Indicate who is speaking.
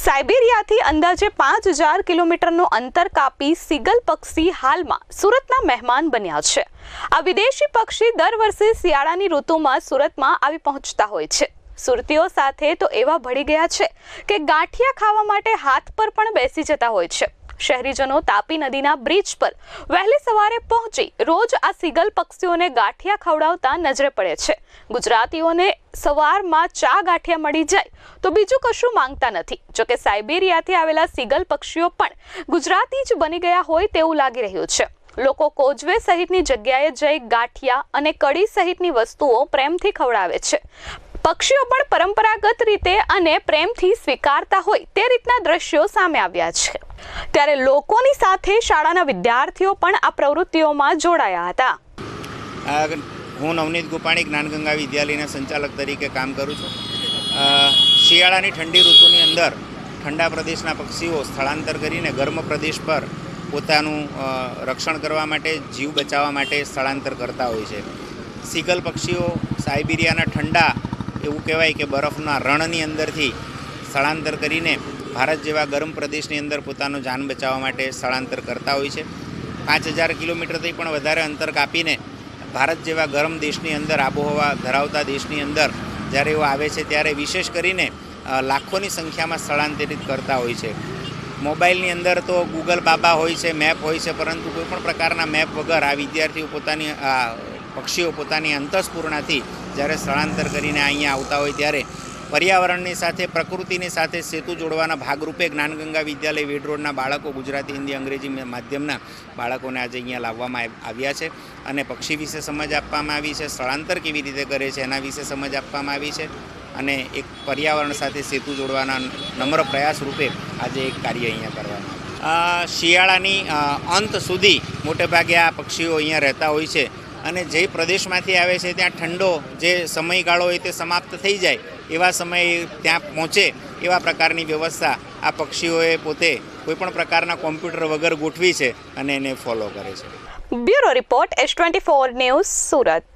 Speaker 1: સાયબેરિયાથી અંદાજે પાંચ હજાર કિલોમીટરનું અંતર કાપી સિગલ પક્ષી હાલમાં સુરતના મહેમાન બન્યા છે. આ વિદેશી પક્ષી દર વર્ષે શિયાળાની ઋતુમાં સુરતમાં આવી પહોંચતા હોય છે. સુરતીઓ સાથે તો એવા ભળી ગયા છે કે ગાંઠિયા ખાવા માટે હાથ પર પણ બેસી જતા હોય છે. શહેરીજનો તાપી નદીના બ્રિજ પર વહેલી સવારે પહોંચી રોજ આ સિગલ પક્ષીઓને ગાંઠિયા ખવડાવતા નજરે પડે છે. ગુજરાતીઓને સવારમાં ચા ગાંઠિયા મળી જાય તો બીજું કશું માંગતા નથી. જોકે સાયબેરિયાથી આવેલા સિગલ પક્ષીઓ પણ ગુજરાતી જ બની ગયા હોય તેવું લાગી રહ્યું છે. લોકો કોજવે સહિતની જગ્યાએ જઈ ગાંઠિયા અને કડી સહિતની વસ્તુઓ પ્રેમથી ખવડાવે છે. પક્ષીઓ પણ પરંપરાગત રીતે અને પ્રેમથી સ્વીકારતા હોય તે રીતના દ્રશ્યો સામે આવ્યા છે. ત્યારે લોકોની સાથે શાળાના વિદ્યાર્થીઓ પણ આ પ્રવૃત્તિઓમાં જોડાયા હતા.
Speaker 2: હું નવનીત ગોપાણી, જ્ઞાનગંગા વિદ્યાલયના સંચાલક તરીકે કામ કરું છું. શિયાળાની ઠંડી ઋતુની અંદર ઠંડા પ્રદેશના પક્ષીઓ સ્થળાંતર કરીને ગરમ પ્રદેશ પર પોતાનું રક્ષણ કરવા માટે, જીવ બચાવવા માટે સ્થળાંતર કરતા હોય છે. સિગલ પક્ષીઓ સાયબિરિયાના ઠંડા એવું કહેવાય કે બરફના રણની અંદરથી સ્થળાંતર કરીને ભારત જેવા ગરમ પ્રદેશની અંદર પોતાનું જાન બચાવવા માટે સ્થળાંતર કરતા હોય છે. પાંચ હજાર કિલોમીટરથી પણ વધારે અંતર કાપીને ભારત જેવા ગરમ દેશની અંદર આબોહવા ધરાવતા દેશની અંદર જ્યારે એઓ આવે છે ત્યારે વિશેષ કરીને લાખોની સંખ્યામાં સ્થળાંતરિત કરતા હોય છે. મોબાઈલની અંદર તો ગૂગલ બાબા હોય છે, મેપ હોય છે, પરંતુ કોઈપણ પ્રકારના મેપ વગર આ વિદ્યાર્થીઓ પોતાની પક્ષીઓ પોતાની અંતઃસ્પૂર્ણાથી જ્યારે સ્થળાંતર કરીને અહીંયા આવતા હોય ત્યારે પર્યાવરણની સાથે, પ્રકૃતિની સાથે સેતુ જોડવાના ભાગરૂપે જ્ઞાનગંગા વિદ્યાલય વેડ રોડના બાળકો, ગુજરાતી, હિન્દી, અંગ્રેજી માધ્યમના બાળકોને આજે અહીંયા લાવવામાં આવ્યા છે અને પક્ષી વિશે સમજ આપવામાં આવી છે, સ્થળાંતર કેવી રીતે કરે છે એના વિશે સમજ આપવામાં આવી છે અને એક પર્યાવરણ સાથે સેતુ જોડવાના નમ્ર પ્રયાસ રૂપે આજે એક કાર્ય અહીંયા કરવામાં. શિયાળાની અંત સુધી મોટેભાગે આ પક્ષીઓ અહીંયા રહેતા હોય છે અને જે પ્રદેશમાંથી આવે છે, ત્યાં ઠંડો જે સમયગાળો હોય તે સમાપ્ત થઈ જાય, એવા સમયે ત્યાં પહોંચે, એવા પ્રકારની વ્યવસ્થા આ પક્ષીઓએ પોતે કોઈપણ પ્રકારના કોમ્પ્યુટર વગર ગોઠવી છે અને એને ફોલો કરે છે.
Speaker 1: Bureau report S twenty four news Surat.